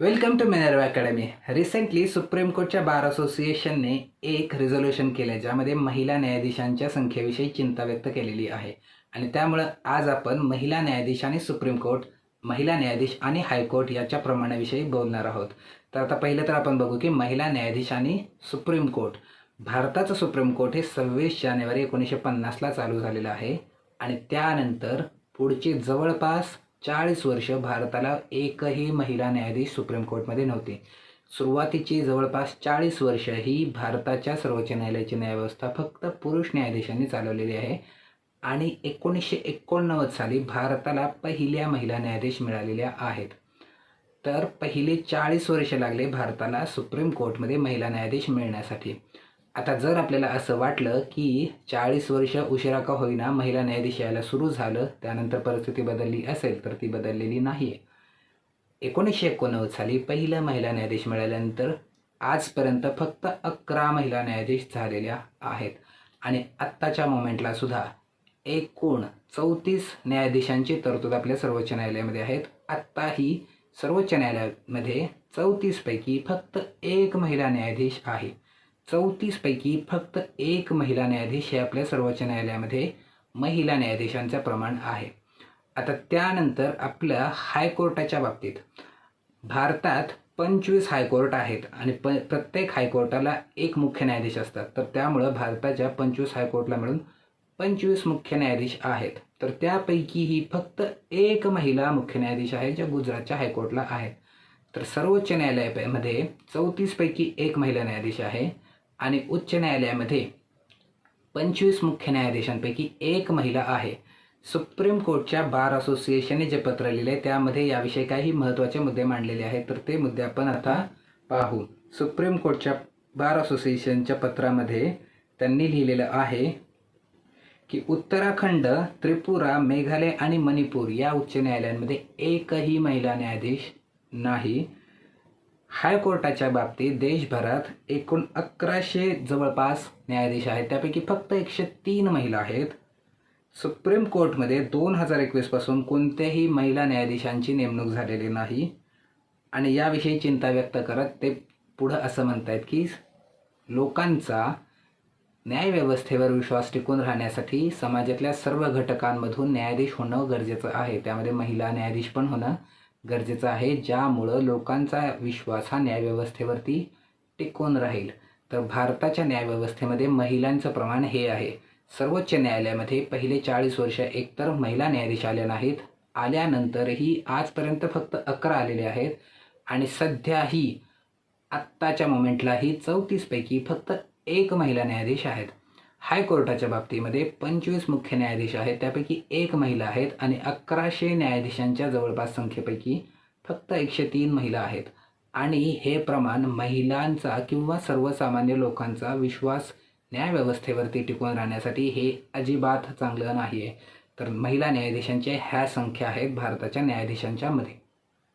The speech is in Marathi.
Welcome to Minerva academy recently supreme कोर्टच्या bar असोसिएशनने एक रिझोल्युशन केलं ज्यामध्ये महिला न्यायाधीशांच्या संख्येविषयी चिंता व्यक्त केलेली आहे. आणि त्यामुळं आज आपण महिला न्यायाधीश आणि सुप्रीम कोर्ट महिला न्यायाधीश आणि हायकोर्ट याच्या प्रमाणाविषयी बोलणार आहोत. तर आता पहिलं तर आपण बघू की महिला न्यायाधीश आणि सुप्रीम कोर्ट भारताचं सुप्रीम कोर्ट हे सव्वीस जानेवारी एकोणीसशे पन्नासला चालू झालेलं आहे. आणि त्यानंतर पुढची जवळपास चाळीस वर्ष भारताला एकही महिला न्यायाधीश सुप्रीम कोर्टमध्ये नव्हती. सुरुवातीची जवळपास चाळीस वर्ष ही भारताच्या सर्वोच्च न्यायालयाची न्यायव्यवस्था फक्त पुरुष न्यायाधीशांनी चालवलेली आहे. आणि एकोणीसशे एकोणनव्वद साली भारताला पहिल्या महिला न्यायाधीश मिळालेल्या आहेत. तर पहिले चाळीस वर्ष लागले भारताला सुप्रीम कोर्टमध्ये महिला न्यायाधीश मिळण्यासाठी. आता जर आपल्याला असं वाटलं की चाळीस वर्ष उशिरा का होईना महिला न्यायाधीश यायला सुरू झालं त्यानंतर परिस्थिती बदलली असेल तर ती बदललेली नाही आहे एकोणीसशे एकोणनव्वद साली पहिला महिला न्यायाधीश मिळाल्यानंतर आजपर्यंत फक्त अकरा महिला न्यायाधीश झालेल्या आहेत. आणि आत्ताच्या मोमेंटला सुद्धा एकूण चौतीस न्यायाधीशांची तरतूद आपल्या सर्वोच्च न्यायालयामध्ये आहेत. आत्ताही सर्वोच्च न्यायालयामध्ये चौतीसपैकी फक्त एक महिला न्यायाधीश आहे. चौतीसपैकी फक्त एक महिला न्यायाधीश हे आपल्या सर्वोच्च न्यायालयामध्ये महिला न्यायाधीशांचं प्रमाण आहे. आता त्यानंतर आपल्या हायकोर्टाच्या बाबतीत. भारतात पंचवीस हायकोर्ट आहेत आणि प प्रत्येक हायकोर्टाला एक मुख्य न्यायाधीश असतात. तर त्यामुळं भारताच्या पंचवीस हायकोर्टला मिळून पंचवीस मुख्य न्यायाधीश आहेत. तर त्यापैकी ही फक्त एक महिला मुख्य न्यायाधीश आहे ज्या गुजरातच्या हायकोर्टला आहेत तर सर्वोच्च न्यायालयामध्ये चौतीसपैकी एक महिला न्यायाधीश आहे. आणि उच्च न्यायालयामध्ये पंचवीस मुख्य न्यायाधीशांपैकी एक महिला आहे. सुप्रीम कोर्टच्या बार असोसिएशनने जे पत्र लिहिले त्यामध्ये याविषयी काही महत्त्वाचे मुद्दे मांडलेले आहेत तर ते मुद्दे आपण आता पाहू. सुप्रीम कोर्टच्या बार असोसिएशनच्या पत्रामध्ये त्यांनी लिहिलेलं आहे की उत्तराखंड त्रिपुरा मेघालय आणि मणिपूर या उच्च न्यायालयांमध्ये एकही महिला न्यायाधीश नाही. हायकोर्टाच्या बाबतीत देशभरात एकूण अकराशे जवळपास न्यायाधीश आहेत. त्यापैकी फक्त एकशे तीन महिला आहेत. सुप्रीम कोर्टमध्ये दोन हजार एकवीसपासून कोणत्याही महिला न्यायाधीशांची नेमणूक झालेली नाही. आणि याविषयी चिंता व्यक्त करत ते पुढं असं म्हणत आहेत की लोकांचा न्यायव्यवस्थेवर विश्वास टिकून राहण्यासाठी समाजातल्या सर्व घटकांमधून न्यायाधीश होणं गरजेचं आहे. त्यामध्ये महिला न्यायाधीश पण होणं गरजेचं आहे ज्यामुळं लोकांचा विश्वास हा न्यायव्यवस्थेवरती टिकून राहील. तर भारताच्या न्यायव्यवस्थेमध्ये महिलांचं प्रमाण हे आहे. सर्वोच्च न्यायालयामध्ये पहिले चाळीस वर्ष एकतर महिला न्यायाधीश आल्या नाहीत आल्यानंतरही आजपर्यंत फक्त अकरा आलेले आहेत. आणि सध्याही आत्ताच्या मोमेंटलाही चौतीसपैकी फक्त एक महिला न्यायाधीश आहेत. हायकोर्टाच्या बाबतीमध्ये पंचवीस मुख्य न्यायाधीश आहेत त्यापैकी एक महिला आहेत आणि अकराशे न्यायाधीशांच्या जवळपास संख्येपैकी फक्त एकशे तीन महिला आहेत. आणि हे प्रमाण महिलांचा किंवा सर्वसामान्य लोकांचा विश्वास न्यायव्यवस्थेवरती टिकून राहण्यासाठी हे अजिबात चांगलं नाही आहे तर महिला न्यायाधीशांच्या ह्या संख्या आहेत भारताच्या न्यायाधीशांच्यामध्ये.